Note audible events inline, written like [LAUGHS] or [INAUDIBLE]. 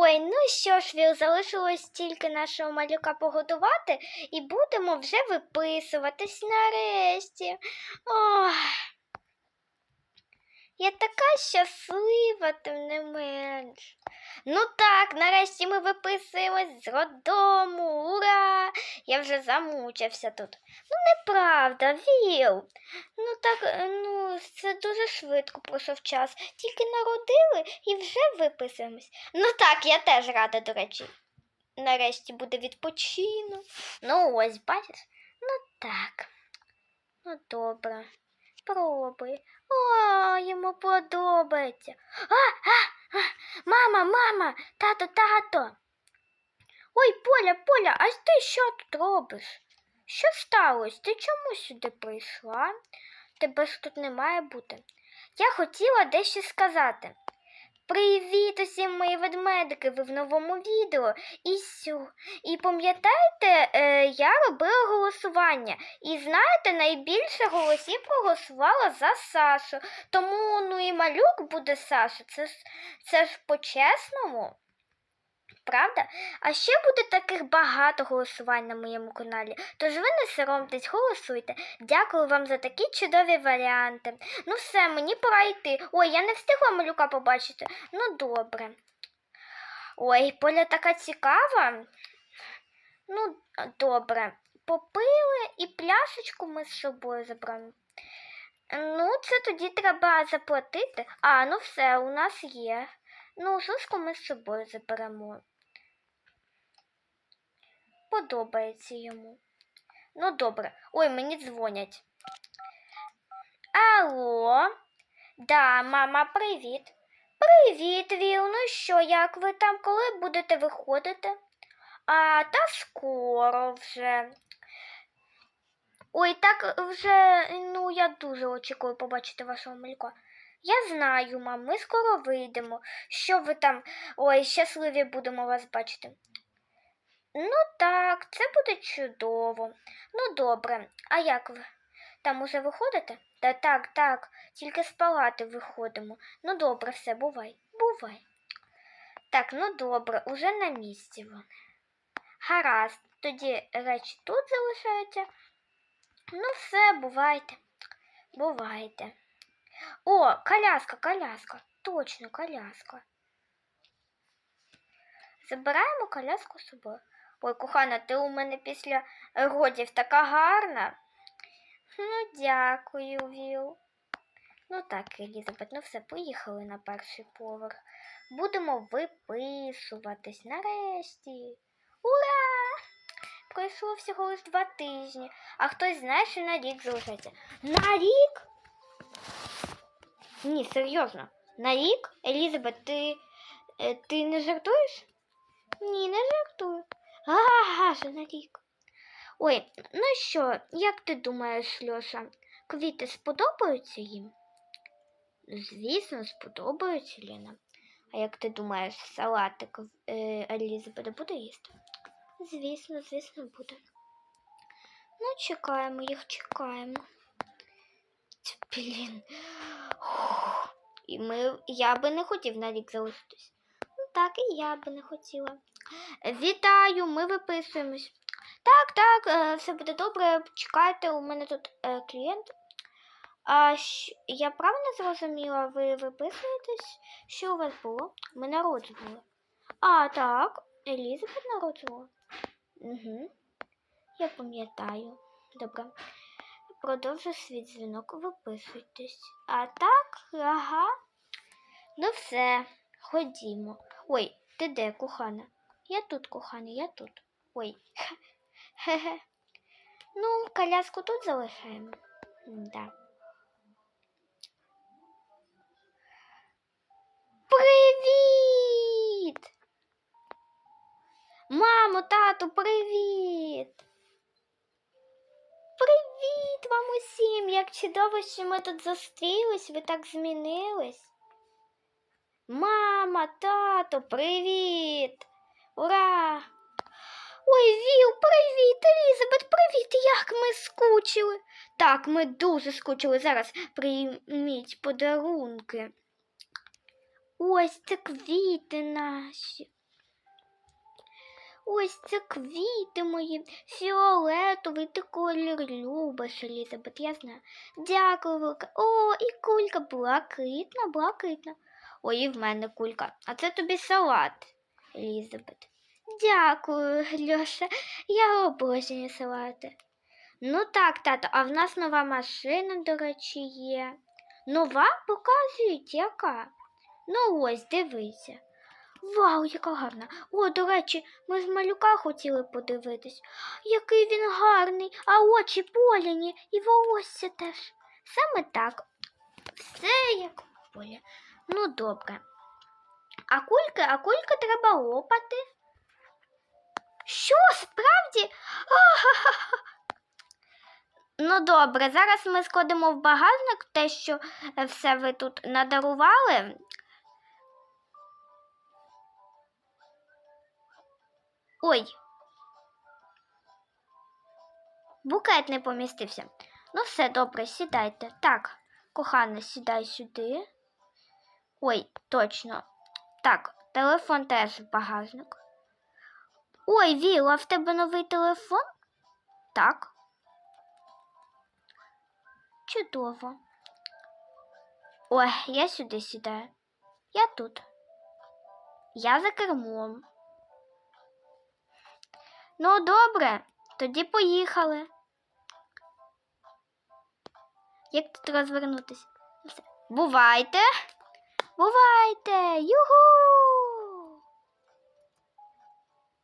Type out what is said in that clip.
Ой, ну що ж, Віл, залишилось тільки нашого малюка погодувати і будемо вже виписуватись нарешті. Ох. Я така щаслива, тим не менш. Ну так, нарешті ми виписуємось з роддому. Ура! Я вже замучився тут. Ну, неправда, Віл. Ну так, е, ну, це дуже швидко пройшов час. Тільки народили і вже виписуємось. Ну так, я теж рада, до речі. Нарешті буде відпочинок. Ну, ось, бачиш? Ну так. Ну, добре. Спробуй. О, йому подобається. А, а, мама, мама, тато, тато. Ой, Поля, Поля, а ти що тут робиш? Що сталося? Ти чому сюди прийшла? Тебе ж тут не має бути. Я хотіла дещо сказати. Привіт усім мої ведмедики! Ви в новому відео. І сю. І пам'ятаєте, е, я робила голосування. І знаєте, найбільше голосів проголосувала за Сашу. Тому ну і малюк буде Саша. Це, це ж по-чесному. Правда? А ще буде таких багато голосувань на моєму каналі. Тож ви не соромтесь, голосуйте. Дякую вам за такі чудові варіанти. Ну все, мені пора йти. Ой, я не встигла малюка побачити. Ну добре. Ой, поля така цікава. Ну, добре. Попили і пляшечку ми з собою забрали. Ну, це тоді треба заплатити. А, ну все, у нас є. Ну, сушку ми з собою заберемо. Подобається йому. Ну, добре. Ой, мені дзвонять. Алло. Да, мама, привіт. Привіт, Віл. Ну що, як ви там, коли будете виходити? А, та скоро вже. Ой, так вже, ну, я дуже очікую побачити вашого малюка. Я знаю, мам, ми скоро вийдемо. Що ви там? Ой, щасливі будемо вас бачити. Ну так, це буде чудово. Ну добре, а як ви? Там уже виходите? Та так, так, тільки з палати виходимо. Ну добре, все, бувай, бувай. Так, ну добре, уже на місці вони. Гаразд, тоді речі тут залишаються. Ну все, бувайте. Бувайте. О, коляска, коляска. Точно, коляска. Забираємо коляску з собою. Ой, кохана, ти у мене після родів така гарна. Ну, дякую, Віл. Ну так, Елізабет, ну все, поїхали на перший поверх. Будемо виписуватись нарешті. Ура! Пройшло всього лиш два тижні, а хтось знає, що на рік залишається. На рік? Ні, серйозно. На рік? Елізабет, ти, е, ти не жартуєш? Ні, не жартую. Ага, рік. Ой, ну що, як ти думаєш, Льоша, квіти сподобаються їм? Звісно, сподобаються, Ліна. А як ти думаєш, салатик е, Елізабет буде їсти? Звісно, звісно, буде. Ну, чекаємо їх, чекаємо. Блін. І ми, я би не хотів на рік залишитись. Ну так, і я би не хотіла. Вітаю, ми виписуємось. Так, так, е, все буде добре. Чекайте, у мене тут е, клієнт. А я правильно зрозуміла, ви виписуєтесь? Що у вас було? Ми народжували. А, так, Елізабет народжувала. Угу. Я пам'ятаю. Добре. Продовжу свій дзвінок, виписуйтесь. А так, ага. Ну все, ходімо. Ой, ти де, кохана? Я тут, кохана, я тут. Ой. Хе-хе. Ну, коляску тут залишаємо. Да. Привіт! Мамо, тату, привіт! Привіт вам усім! Як чудово, що ми тут зустрілись, ви так змінились. Мама, тато, привіт! Ура! Ой, Віл, привіт, Елізабет, привіт! Як ми скучили. Так, ми дуже скучили. Зараз прийміть подарунки. Ось це квіти наші. Ось це квіти мої, фіолетовий, ти колір любиш, Елізабет, я знаю. Дякую, велика. О, і кулька блакитна, блакитна. Ой, і в мене кулька. А це тобі салат, Елізабет. Дякую, Льоша. Я обожнюю салати. Ну так, тато, а в нас нова машина, до речі, є. Нова? Показують, яка. Ну ось, дивися. Вау, яка гарна. О, до речі, ми з малюка хотіли подивитись. Який він гарний, а очі поляні і волосся теж. Саме так. Все як у полі. Ну, добре. А кульки, а кульки треба лопати. Що, справді? [LAUGHS] Ну, добре, зараз ми складемо в багажник те, що е, все ви тут надарували. Ой. Букет не помістився. Ну, все добре, сідайте. Так, кохана, сідай сюди. Ой, точно. Так, телефон теж в багажник. Ой, Віла, в тебе новий телефон? Так. Чудово. Ой, я сюди сідаю. Я тут. Я за кермом. Ну, добре, тоді поїхали. Як тут розвернутися? Бувайте. Бувайте. Югу!